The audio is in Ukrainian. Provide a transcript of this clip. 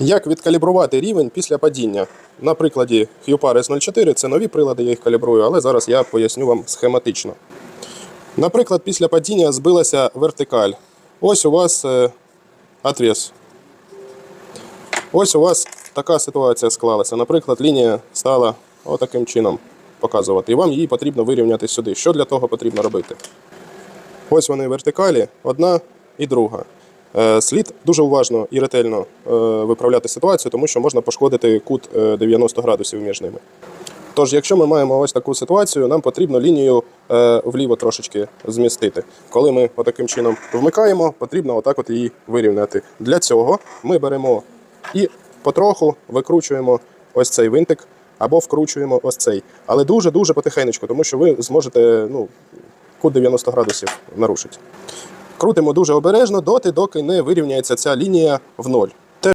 Як відкалібрувати рівень після падіння? На прикладі Hupar S04 це нові прилади, я їх калібрую, але зараз я поясню вам схематично. Наприклад, після падіння збилася вертикаль. Ось у вас е, отвес. Ось у вас така ситуація склалася. Наприклад, лінія стала отаким чином показувати. І вам її потрібно вирівняти сюди. Що для того потрібно робити? Ось вони вертикалі, одна і друга. Е, Слід дуже уважно і ретельно е, виправляти ситуацію, тому що можна пошкодити кут е, 90 градусів між ними. Тож, якщо ми маємо ось таку ситуацію, нам потрібно лінію е, вліво трошечки змістити. Коли ми отаким чином вмикаємо, потрібно отак от її вирівняти. Для цього ми беремо і потроху викручуємо ось цей винтик або вкручуємо ось цей. Але дуже-дуже потихенечку, тому що ви зможете ну, кут 90 градусів нарушити. Крутимо дуже обережно доти, доки не вирівняється ця лінія в ноль.